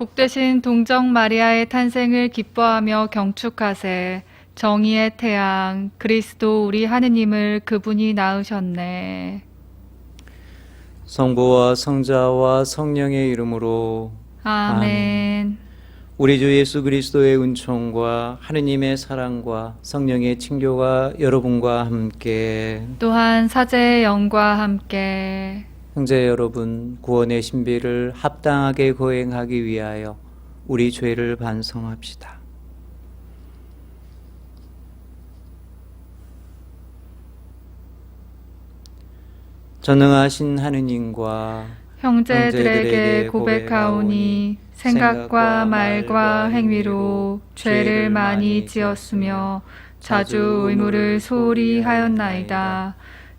복되신 동정 마리아의 탄생을 기뻐하며 경축하세. 정의의 태양, 그리스도 우리 하느님을 그분이 낳으셨네. 성부와 성자와 성령의 이름으로 아멘. 우리 주 예수 그리스도의 은총과 하느님의 사랑과 성령의 친교가 여러분과 함께 또한 사제의 영과 함께 형제 여러분 구원의 신비를 합당하게 거행하기 위하여 우리 죄를 반성합시다. 전능하신 하느님과 형제들에게 고백하오니 생각과 말과 행위로 죄를 많이 지었으며 자주 의무를 소홀히 하였나이다.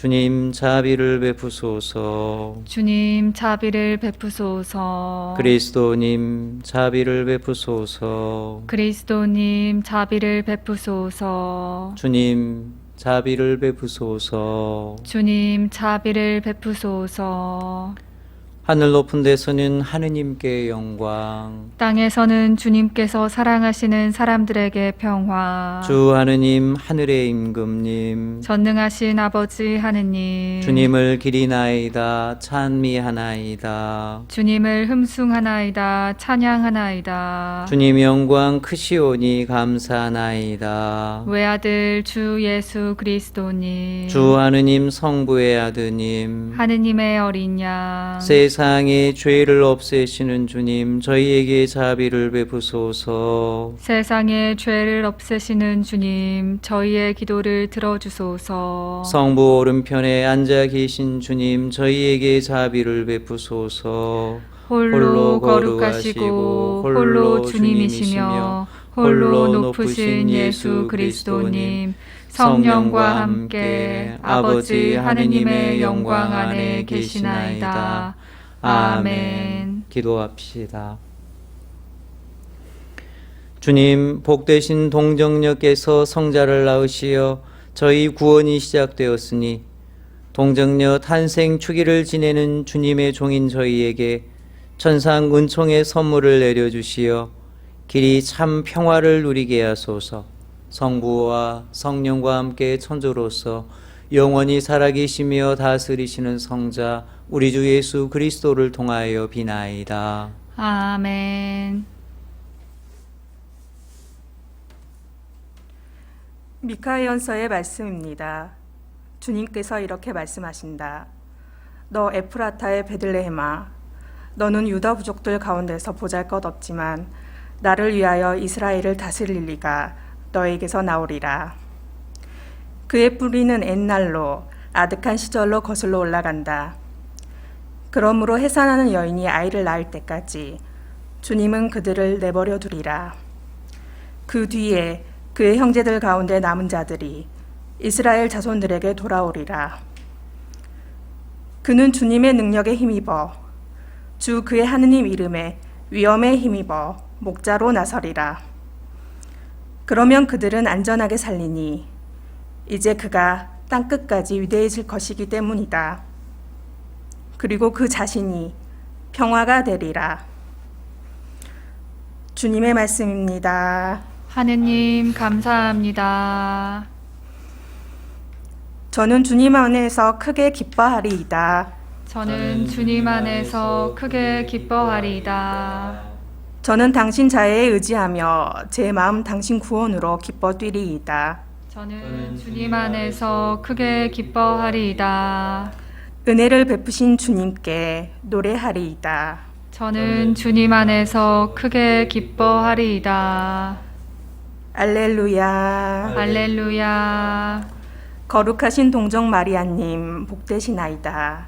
주님 자비를 베푸소서. 주님 자비를 베푸소서. 그리스도님 자비를 베푸소서. 그리스도님 자비를 베푸소서. 주님 자비를 베푸소서. 주님 자비를 베푸소서. 하늘 높은 데서는 하느님께 영광. 땅에서는 주님께서 사랑하시는 사람들에게 평화. 주 하느님 하늘의 임금님. 전능하신 아버지 하느님. 주님을 기리나이다 찬미하나이다. 주님을 흠숭하나이다 찬양하나이다. 주님 영광 크시오니 감사하나이다. 외아들 주 예수 그리스도님. 주 하느님 성부의 아드님. 하느님의 어린 양. 세 상의 죄를 없애시는 주님 저희에게 자비를 베푸소서. 세상의 죄를 없애시는 주님, 저희의 기도를 들어주소서. 성부 오른편에 앉아 계신 주님 저희에게 자비를 베푸소서. 홀로 거룩하시고 홀로 주님이시며 홀로 높으신 예수 그리스도님, 성령과 함께 아버지 하느님의 영광 안에 계시나이다. 아멘. 기도합시다. 주님, 복되신 동정녀께서 성자를 낳으시어 저희 구원이 시작되었으니 동정녀 탄생 축일을 지내는 주님의 종인 저희에게 천상 은총의 선물을 내려주시어 길이 참 평화를 누리게 하소서 성부와 성령과 함께 천조로서 영원히 살아계시며 다스리시는 성자 우리 주 예수 그리스도를 통하여 비나이다. 아멘. 미카연서의 말씀입니다. 주님께서 이렇게 말씀하신다. 너 에프라타의 베들레헴아, 너는 유다 부족들 가운데서 보잘것없지만 나를 위하여 이스라엘을 다스릴 리가 너에게서 나오리라. 그의 뿌리는 옛날로 아득한 시절로 거슬러 올라간다. 그러므로 해산하는 여인이 아이를 낳을 때까지 주님은 그들을 내버려 두리라. 그 뒤에 그의 형제들 가운데 남은 자들이 이스라엘 자손들에게 돌아오리라. 그는 주님의 능력에 힘입어 주 그의 하느님 이름에 위엄에 힘입어 목자로 나서리라. 그러면 그들은 안전하게 살리니 이제 그가 땅 끝까지 위대해질 것이기 때문이다. 그리고 그 자신이 평화가 되리라. 주님의 말씀입니다. 하느님 감사합니다. 저는 주님 안에서 크게 기뻐하리이다. 저는 주님 안에서 크게 기뻐하리이다. 저는 당신 자애에 의지하며 제 마음 당신 구원으로 기뻐 뛰리이다. 저는 주님 안에서 크게 기뻐하리이다. 은혜를 베푸신 주님께 노래하리이다. 저는 주님 안에서 크게 기뻐하리이다. 알렐루야. 할렐루야. 거룩하신 동정 마리아님 복되시나이다.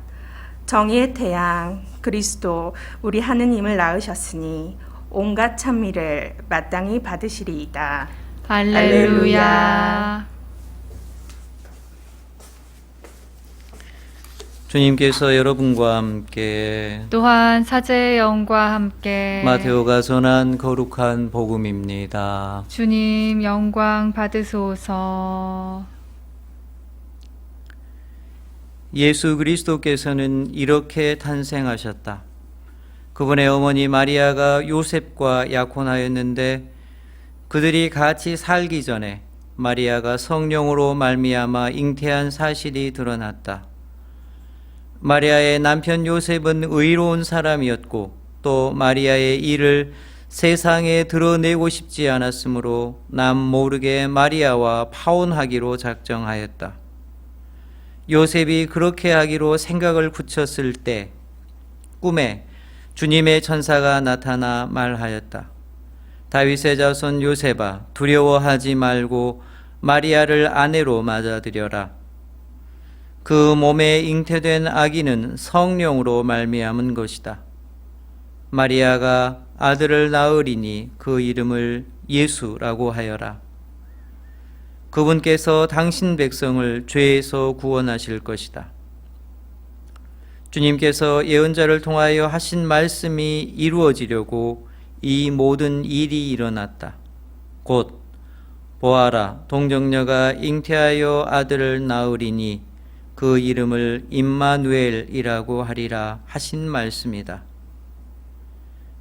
정의의 태양 그리스도 우리 하느님을 낳으셨으니 온갖 찬미를 마땅히 받으시리이다. 할렐루야. 주님께서 여러분과 함께 또한 사제의 영과 함께 마테오가 전한 거룩한 복음입니다. 주님 영광 받으소서. 예수 그리스도께서는 이렇게 탄생하셨다. 그분의 어머니 마리아가 요셉과 약혼하였는데 그들이 같이 살기 전에 마리아가 성령으로 말미암아 잉태한 사실이 드러났다. 마리아의 남편 요셉은 의로운 사람이었고 또 마리아의 일을 세상에 드러내고 싶지 않았으므로 남 모르게 마리아와 파혼하기로 작정하였다. 요셉이 그렇게 하기로 생각을 굳혔을 때 꿈에 주님의 천사가 나타나 말하였다. 다윗의 자손 요셉아 두려워하지 말고 마리아를 아내로 맞아들여라. 그 몸에 잉태된 아기는 성령으로 말미암은 것이다. 마리아가 아들을 낳으리니 그 이름을 예수라고 하여라. 그분께서 당신 백성을 죄에서 구원하실 것이다. 주님께서 예언자를 통하여 하신 말씀이 이루어지려고 이 모든 일이 일어났다. 곧 보아라 동정녀가 잉태하여 아들을 낳으리니 그 이름을 임마누엘이라고 하리라 하신 말씀이다.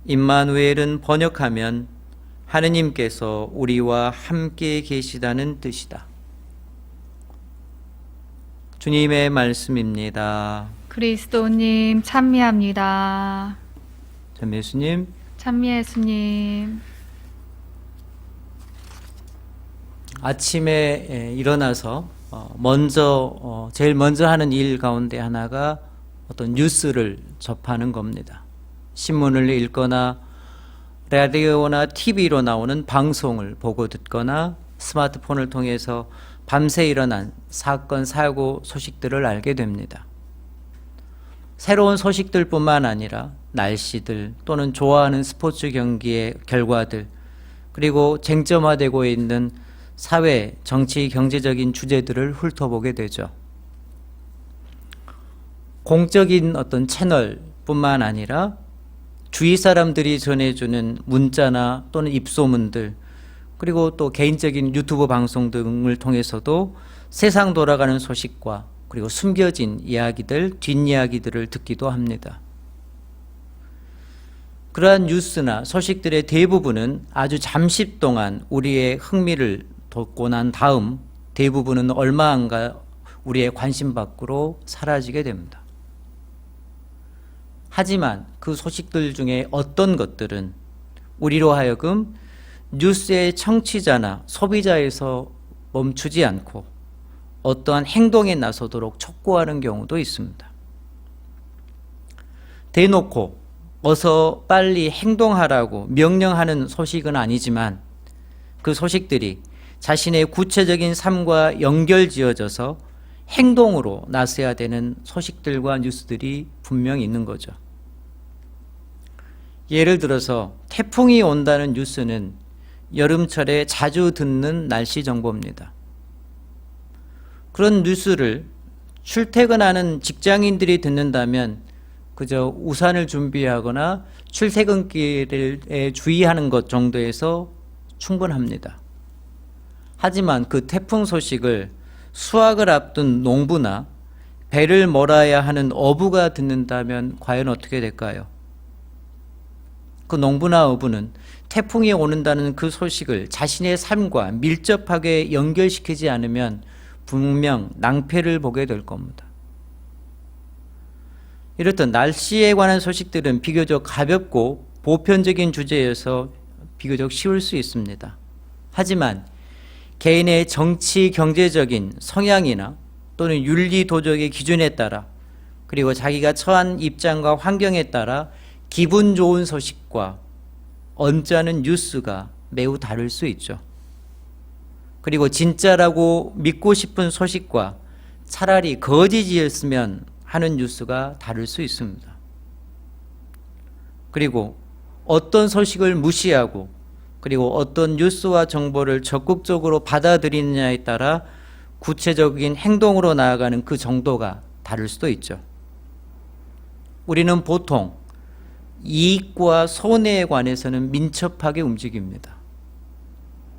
임마누엘은 번역하면 하느님께서 우리와 함께 계시다는 뜻이다. 주님의 말씀입니다. 그리스도님 찬미합니다. 전 예수님, 찬미 예수님. 아침에 에, 일어나서 어, 먼저 어, 제일 먼저 하는 일 가운데 하나가 어떤 뉴스를 접하는 겁니다. 신문을 읽거나 라디오나 TV로 나오는 방송을 보고 듣거나 스마트폰을 통해서 밤새 일어난 사건, 사고 소식들을 알게 됩니다. 새로운 소식들뿐만 아니라 날씨들 또는 좋아하는 스포츠 경기의 결과들 그리고 쟁점화되고 있는 사회, 정치, 경제적인 주제들을 훑어보게 되죠. 공적인 어떤 채널뿐만 아니라 주위 사람들이 전해주는 문자나 또는 입소문들 그리고 또 개인적인 유튜브 방송 등을 통해서도 세상 돌아가는 소식과 그리고 숨겨진 이야기들, 뒷이야기들을 듣기도 합니다. 그러한 뉴스나 소식들의 대부분은 아주 잠시 동안 우리의 흥미를 돋고 난 다음 대부분은 얼마 안 가 우리의 관심 밖으로 사라지게 됩니다. 하지만 그 소식들 중에 어떤 것들은 우리로 하여금 뉴스의 청취자나 소비자에서 멈추지 않고 어떠한 행동에 나서도록 촉구하는 경우도 있습니다. 대놓고 어서 빨리 행동하라고 명령하는 소식은 아니지만 그 소식들이 자신의 구체적인 삶과 연결 지어져서 행동으로 나서야 되는 소식들과 뉴스들이 분명히 있는 거죠. 예를 들어서 태풍이 온다는 뉴스는 여름철에 자주 듣는 날씨 정보입니다. 그런 뉴스를 출퇴근하는 직장인들이 듣는다면 그저 우산을 준비하거나 출퇴근길에 주의하는 것 정도에서 충분합니다. 하지만 그 태풍 소식을 수확을 앞둔 농부나 배를 몰아야 하는 어부가 듣는다면 과연 어떻게 될까요? 그 농부나 어부는 태풍이 오는다는 그 소식을 자신의 삶과 밀접하게 연결시키지 않으면 분명 낭패를 보게 될 겁니다. 이렇듯 날씨에 관한 소식들은 비교적 가볍고 보편적인 주제여서 비교적 쉬울 수 있습니다. 하지만 개인의 정치 경제적인 성향이나 또는 윤리 도덕의 기준에 따라 그리고 자기가 처한 입장과 환경에 따라 기분 좋은 소식과 언짢은 뉴스가 매우 다를 수 있죠. 그리고 진짜라고 믿고 싶은 소식과 차라리 거짓이었으면 하는 뉴스가 다를 수 있습니다. 그리고 어떤 소식을 무시하고 그리고 어떤 뉴스와 정보를 적극적으로 받아들이느냐에 따라 구체적인 행동으로 나아가는 그 정도가 다를 수도 있죠. 우리는 보통 이익과 손해에 관해서는 민첩하게 움직입니다.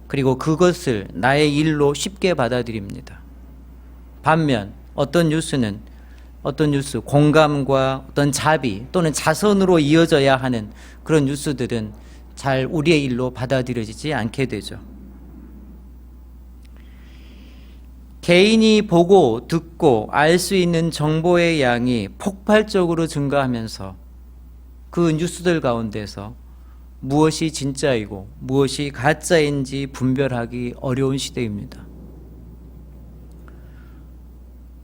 그리고 그것을 나의 일로 쉽게 받아들입니다. 반면 어떤 뉴스는 어떤 뉴스, 공감과 어떤 자비 또는 자선으로 이어져야 하는 그런 뉴스들은 잘 우리의 일로 받아들여지지 않게 되죠. 개인이 보고 듣고 알 수 있는 정보의 양이 폭발적으로 증가하면서 그 뉴스들 가운데서 무엇이 진짜이고 무엇이 가짜인지 분별하기 어려운 시대입니다.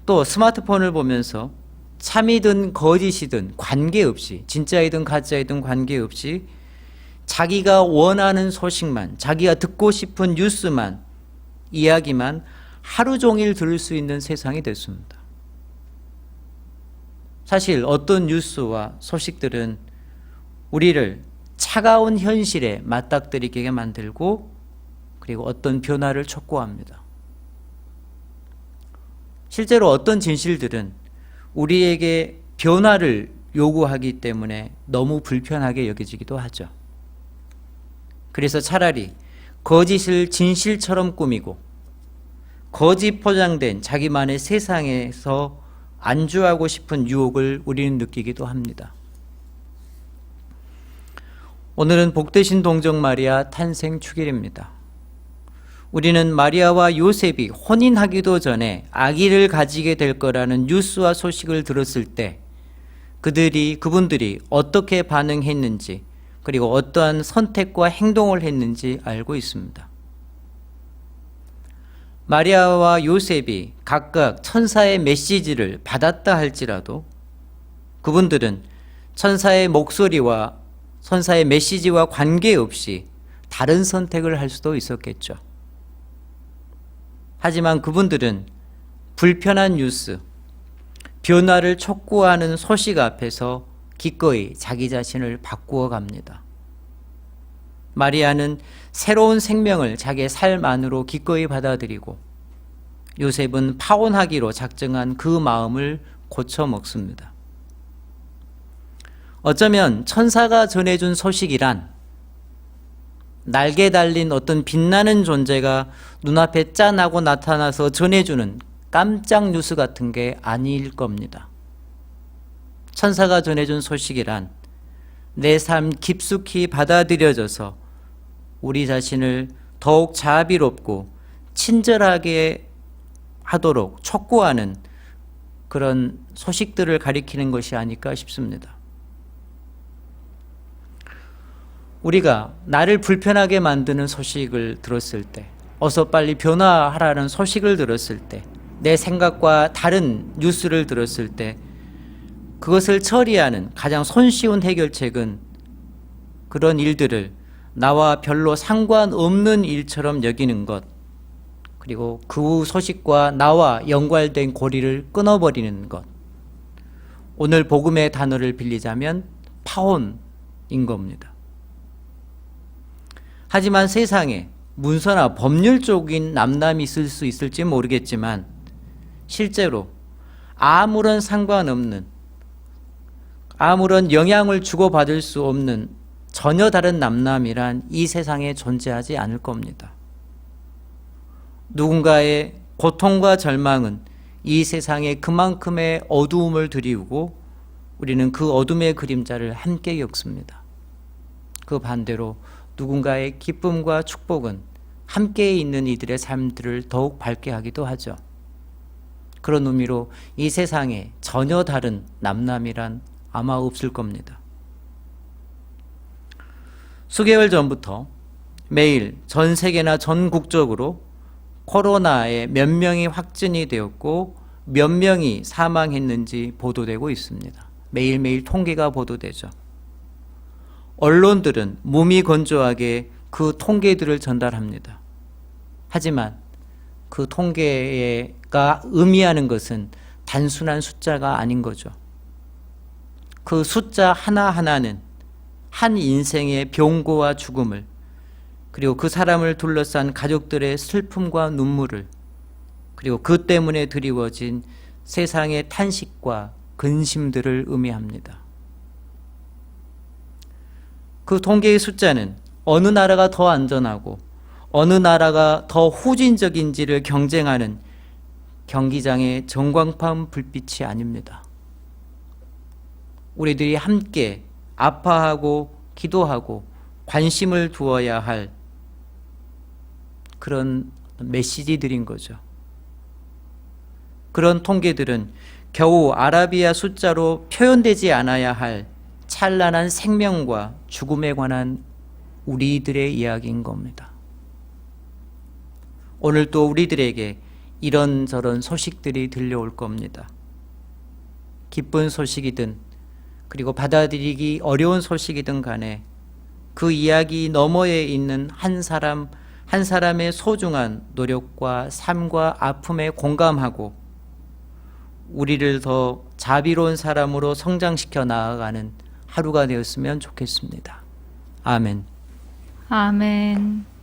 또 스마트폰을 보면서 참이든 거짓이든 관계없이 진짜이든 가짜이든 관계없이 자기가 원하는 소식만 자기가 듣고 싶은 뉴스만 이야기만 하루 종일 들을 수 있는 세상이 됐습니다. 사실 어떤 뉴스와 소식들은 우리를 차가운 현실에 맞닥뜨리게 만들고 그리고 어떤 변화를 촉구합니다. 실제로 어떤 진실들은 우리에게 변화를 요구하기 때문에 너무 불편하게 여겨지기도 하죠. 그래서 차라리 거짓을 진실처럼 꾸미고 거짓 포장된 자기만의 세상에서 안주하고 싶은 유혹을 우리는 느끼기도 합니다. 오늘은 복되신 동정 마리아 탄생 축일입니다. 우리는 마리아와 요셉이 혼인하기도 전에 아기를 가지게 될 거라는 뉴스와 소식을 들었을 때 그들이 그분들이 어떻게 반응했는지 그리고 어떠한 선택과 행동을 했는지 알고 있습니다. 마리아와 요셉이 각각 천사의 메시지를 받았다 할지라도 그분들은 천사의 목소리와 천사의 메시지와 관계없이 다른 선택을 할 수도 있었겠죠. 하지만 그분들은 불편한 뉴스, 변화를 촉구하는 소식 앞에서 기꺼이 자기 자신을 바꾸어 갑니다. 마리아는 새로운 생명을 자기의 삶 안으로 기꺼이 받아들이고 요셉은 파혼하기로 작정한 그 마음을 고쳐 먹습니다. 어쩌면 천사가 전해준 소식이란 날개 달린 어떤 빛나는 존재가 눈앞에 짠하고 나타나서 전해주는 깜짝 뉴스 같은 게 아닐 겁니다. 천사가 전해준 소식이란 내 삶 깊숙이 받아들여져서 우리 자신을 더욱 자비롭고 친절하게 하도록 촉구하는 그런 소식들을 가리키는 것이 아닐까 싶습니다. 우리가 나를 불편하게 만드는 소식을 들었을 때, 어서 빨리 변화하라는 소식을 들었을 때, 내 생각과 다른 뉴스를 들었을 때, 그것을 처리하는 가장 손쉬운 해결책은 그런 일들을 나와 별로 상관없는 일처럼 여기는 것, 그리고 그 소식과 나와 연관된 고리를 끊어버리는 것. 오늘 복음의 단어를 빌리자면 파혼인 겁니다. 하지만 세상에 문서나 법률 쪽인 남남이 있을 수 있을지 모르겠지만 실제로 아무런 상관없는 아무런 영향을 주고받을 수 없는 전혀 다른 남남이란 이 세상에 존재하지 않을 겁니다. 누군가의 고통과 절망은 이 세상에 그만큼의 어두움을 드리우고 우리는 그 어둠의 그림자를 함께 겪습니다. 그 반대로 누군가의 기쁨과 축복은 함께 있는 이들의 삶들을 더욱 밝게 하기도 하죠. 그런 의미로 이 세상에 전혀 다른 남남이란 아마 없을 겁니다. 수개월 전부터 매일 전 세계나 전국적으로 코로나에 몇 명이 확진이 되었고 몇 명이 사망했는지 보도되고 있습니다. 매일매일 통계가 보도되죠. 언론들은 몸이 건조하게 그 통계들을 전달합니다. 하지만 그 통계가 의미하는 것은 단순한 숫자가 아닌 거죠. 그 숫자 하나하나는 한 인생의 병고와 죽음을 그리고 그 사람을 둘러싼 가족들의 슬픔과 눈물을 그리고 그 때문에 드리워진 세상의 탄식과 근심들을 의미합니다. 그 통계의 숫자는 어느 나라가 더 안전하고 어느 나라가 더 후진적인지를 경쟁하는 경기장의 전광판 불빛이 아닙니다. 우리들이 함께 아파하고 기도하고 관심을 두어야 할 그런 메시지들인 거죠. 그런 통계들은 겨우 아라비아 숫자로 표현되지 않아야 할 찬란한 생명과 죽음에 관한 우리들의 이야기인 겁니다. 오늘 또 우리들에게 이런저런 소식들이 들려올 겁니다. 기쁜 소식이든 그리고 받아들이기 어려운 소식이든 간에 그 이야기 너머에 있는 한 사람 한 사람의 소중한 노력과 삶과 아픔에 공감하고 우리를 더 자비로운 사람으로 성장시켜 나아가는 하루가 되었으면 좋겠습니다. 아멘. 아멘.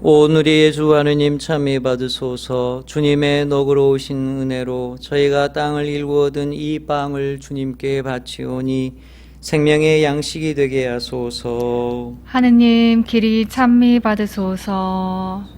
오늘의 주 하느님 참여 받으소서 주님의 너그러우신 은혜로 저희가 땅을 일구 얻은 이 빵을 주님께 바치오니 생명의 양식이 되게 하소서 하느님 길이 찬미 받으소서.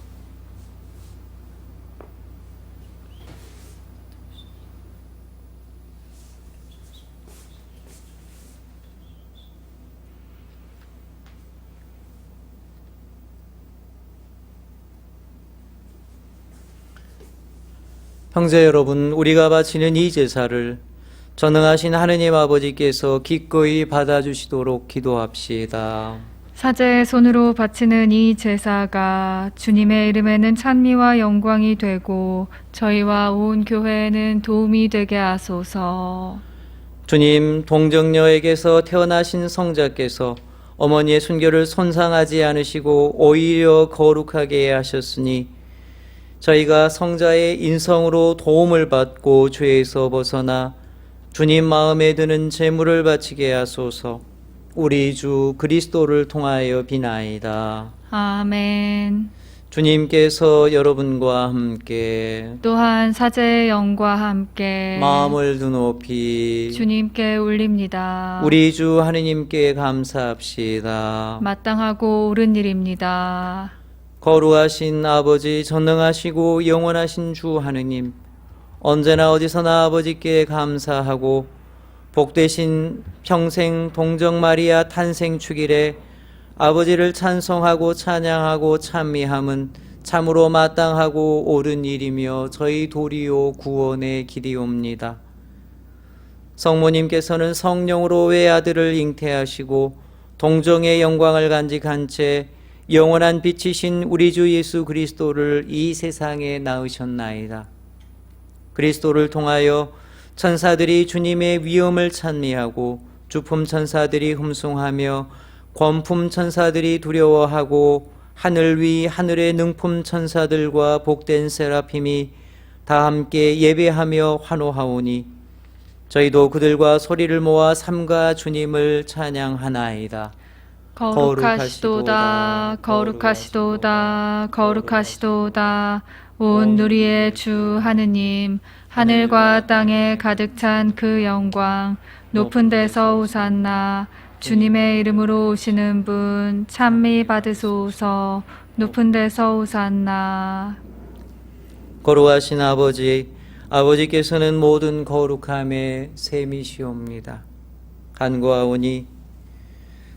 형제 여러분, 우리가 바치는 이 제사를 전능하신 하느님 아버지께서 기꺼이 받아주시도록 기도합시다. 사제의 손으로 바치는 이 제사가 주님의 이름에는 찬미와 영광이 되고 저희와 온 교회에는 도움이 되게 하소서. 주님, 동정녀에게서 태어나신 성자께서 어머니의 순결을 손상하지 않으시고 오히려 거룩하게 하셨으니 저희가 성자의 인성으로 도움을 받고 죄에서 벗어나 주님 마음에 드는 제물을 바치게 하소서. 우리 주 그리스도를 통하여 비나이다. 아멘. 주님께서 여러분과 함께 또한 사제의 영과 함께 마음을 드높이 주님께 올립니다. 우리 주 하느님께 감사합시다. 마땅하고 옳은 일입니다. 거룩하신 아버지 전능하시고 영원하신 주 하느님 언제나 어디서나 아버지께 감사하고 복되신 평생 동정 마리아 탄생 축일에 아버지를 찬송하고 찬양하고 찬미함은 참으로 마땅하고 옳은 일이며 저희 도리요 구원의 길이옵니다. 성모님께서는 성령으로 외아들을 잉태하시고 동정의 영광을 간직한 채 영원한 빛이신 우리 주 예수 그리스도를 이 세상에 낳으셨나이다. 그리스도를 통하여 천사들이 주님의 위엄을 찬미하고 주품 천사들이 흠숭하며 권품 천사들이 두려워하고 하늘 위 하늘의 능품 천사들과 복된 세라핌이 다 함께 예배하며 환호하오니 저희도 그들과 소리를 모아 삼가 주님을 찬양하나이다. 거룩하시도다, 거룩하시도다, 거룩하시도다. 온 누리의 주 하느님, 하늘과 땅에 가득 찬 그 영광, 높은 데서 오산나, 주님의 이름으로 오시는 분, 찬미 받으소서, 높은 데서 오산나. 거룩하신 아버지, 아버지께서는 모든 거룩함의 셈이시옵니다. 간구하오니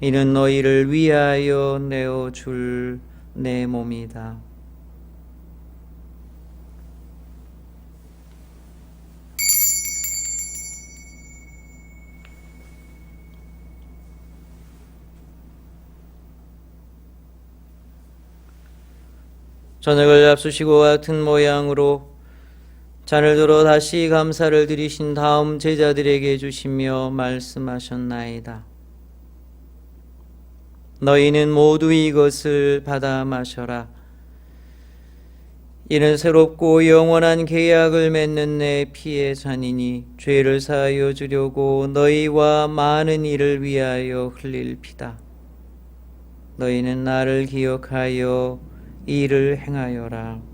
이는 너희를 위하여 내어 줄 내 몸이다. 저녁을 앞수시고 같은 모양으로 잔을 들어 다시 감사를 드리신 다음 제자들에게 주시며 말씀하셨나이다. 너희는 모두 이것을 받아 마셔라. 이는 새롭고 영원한 계약을 맺는 내 피의 잔이니 죄를 사하여 주려고 너희와 많은 이를 위하여 흘릴 피다. 너희는 나를 기억하여 이를 행하여라.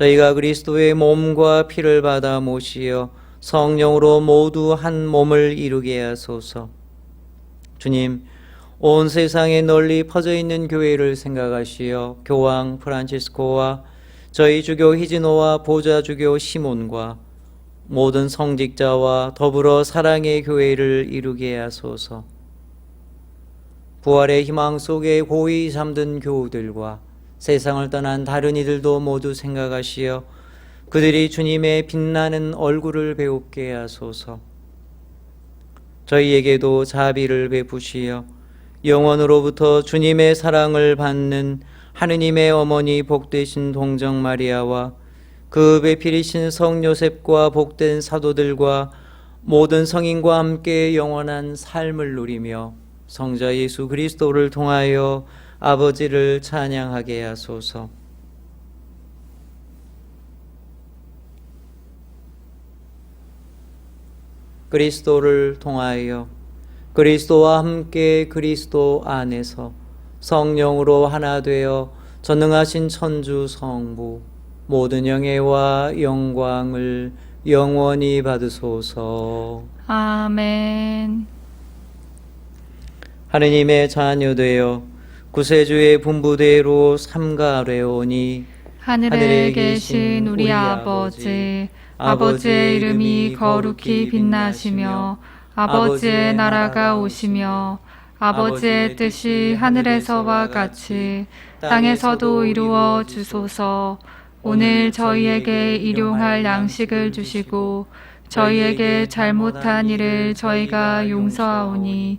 저희가 그리스도의 몸과 피를 받아 모시어 성령으로 모두 한 몸을 이루게 하소서. 주님, 온 세상에 널리 퍼져 있는 교회를 생각하시어 교황 프란치스코와 저희 주교 히지노와 보좌 주교 시몬과 모든 성직자와 더불어 사랑의 교회를 이루게 하소서. 부활의 희망 속에 고이 잠든 교우들과 세상을 떠난 다른 이들도 모두 생각하시어 그들이 주님의 빛나는 얼굴을 배웁게 하소서. 저희에게도 자비를 베푸시어 영원으로부터 주님의 사랑을 받는 하느님의 어머니 복되신 동정 마리아와 그 배필이신 성 요셉과 복된 사도들과 모든 성인과 함께 영원한 삶을 누리며 성자 예수 그리스도를 통하여 아버지를 찬양하게 하소서. 그리스도를 통하여 그리스도와 함께 그리스도 안에서 성령으로 하나 되어 전능하신 천주 성부 모든 영예와 영광을 영원히 받으소서. 아멘. 하느님의 자녀 되어 구세주의 분부대로 삼가래오니 하늘에 계신 우리 아버지, 아버지의 이름이 거룩히 빛나시며, 아버지의 나라가 오시며, 아버지의 뜻이 하늘에서와 같이 땅에서도 이루어 주소서. 오늘 저희에게 일용할 양식을 주시고, 저희에게 잘못한 일을 저희가 용서하오니,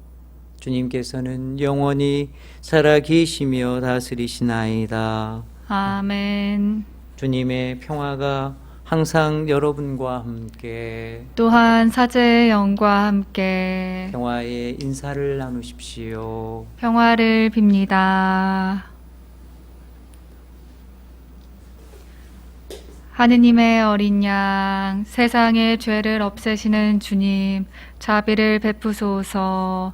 주님께서는 영원히 살아 계시며 다스리시나이다. 아멘. 주님의 평화가 항상 여러분과 함께 또한 사제의 영과 함께 평화의 인사를 나누십시오. 평화를 빕니다. 하느님의 어린 양, 세상의 죄를 없애시는 주님, 자비를 베푸소서.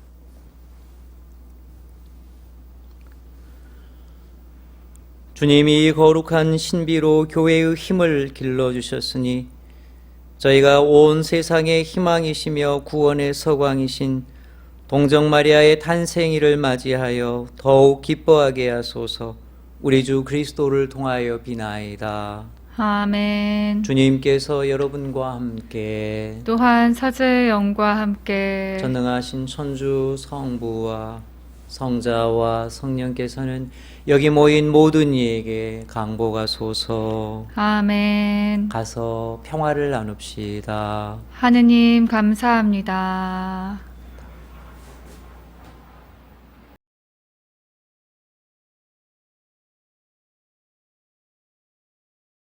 주님이 거룩한 신비로 교회의 힘을 길러 주셨으니 저희가 온 세상의 희망이시며 구원의 서광이신 동정 마리아의 탄생일을 맞이하여 더욱 기뻐하게 하소서. 우리 주 그리스도를 통하여 비나이다. 아멘. 주님께서 여러분과 함께 또한 사제의 영과 함께 전능하신 천주 성부와 성자와 성령께서는 여기 모인 모든 이에게 강복하소서 아멘. 가서 평화를 나눕시다. 하느님 감사합니다.